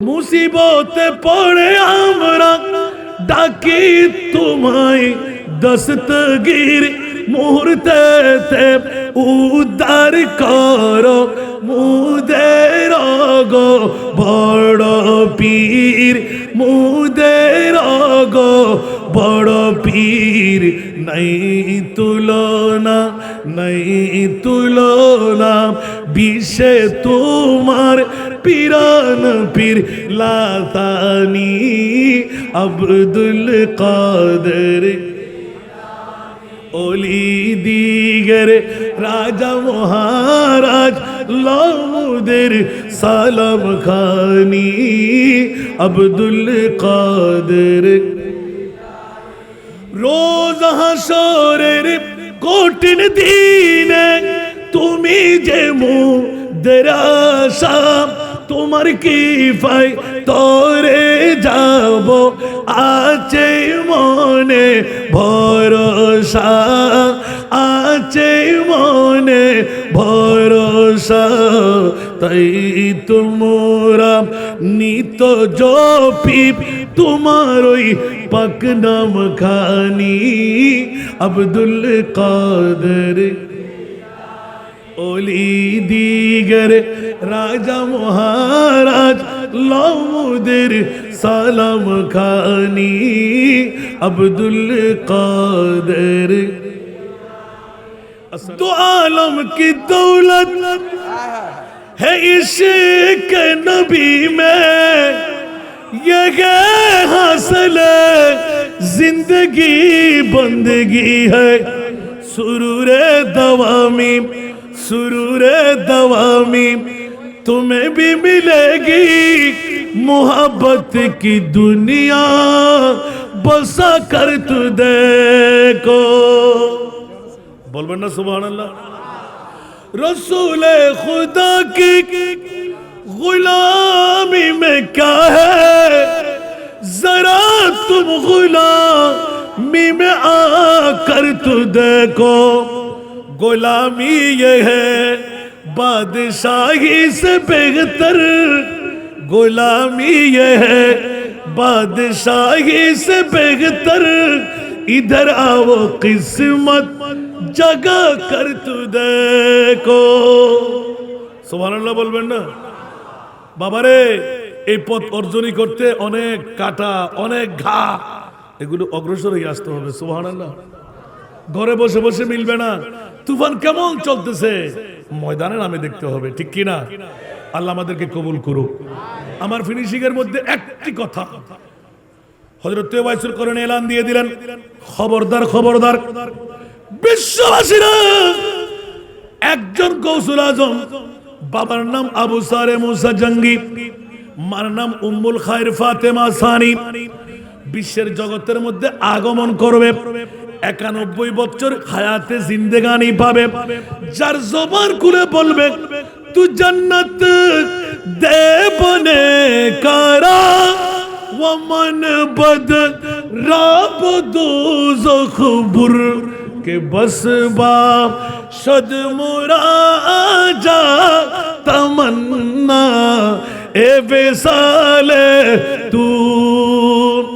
মুসিবতে পড়ে আমরা, ডাকি তোমায় দস্তগীর। মুহূর্তে উদ্ধার কর, মুদের গো বড় পীর, মুদের গো বড় পীর। নাই তুলনা নাই তুলনা। বিষে তোমার পিরান পীর লাতানি আব্দুল কাদের। ওলি দিগর রাজা মহারাজ লাউদের সালাম খানি আব্দুল কাদের। রোজ হাসরের কঠিন দিনে তুমি যে মুদরাসা তোমার কি ফাই তরে যাব, আছে মনে ভরসা, আছে মনে ভরসা তাই তোমরা নিত জপি তোমার ওই পাক নাম খানি আব্দুল কাদের। ওলি দিগর রাজা মহারাজ লাউদের সালাম খানি আব্দুল কাদের। دو عالم کی دولت ہے عشق نبی میں۔ یہ حاصل زندگی بندگی ہے۔ سرور دوامی سرور دوامی، تمہیں بھی ملے گی محبت کی دنیا۔ بسا کر تو دیکھو۔ بول نا سبحان اللہ۔ رسول خدا کی غلامی میں کیا ہے؟ ذرا تم غلامی میں آ کر تو دیکھو۔ غلامی یہ ہے، بادشاہی سے بہتر۔ غلامی یہ ہے، بادشاہی سے بہتر۔ इधर आओ किस्मत जगा कर तू देखो সুবহানাল্লাহ বলবেন না বাবারে এই পথ অর্জনই করতে অনেক কাটা অনেক ঘা এগুলো অগ্রসর হয়ে আসতে হবে সুবহানাল্লাহ ঘরে বসে বসে মিলবে না তুফান কেমন চলতেছে ময়দানে নামে দেখতে হবে ঠিক কি না আল্লাহ আমাদেরকে কবুল করুক আমার ফিনিশিং এর মধ্যে একটি কথা হজরত করেন এলান দিয়ে দিলেন। খবরদার খবরদার। বিশ্ববাসীরা একজন কৌশল আজম, বাবার নাম আবু সারে মুসা জঙ্গি, মার নাম উম্মুল খায়ের ফাতেমা সানি। বিশ্বের জগতের মধ্যে আগমন করবে, একানব্বই বছর হায়াতে জিন্দেগানি পাবে। যার জবান খুলে বলবে তু জন্নত দেবনে কারা من بد راب دو زخبر کہ بس باپ شد مرا جا تمنا، اے بے ویسا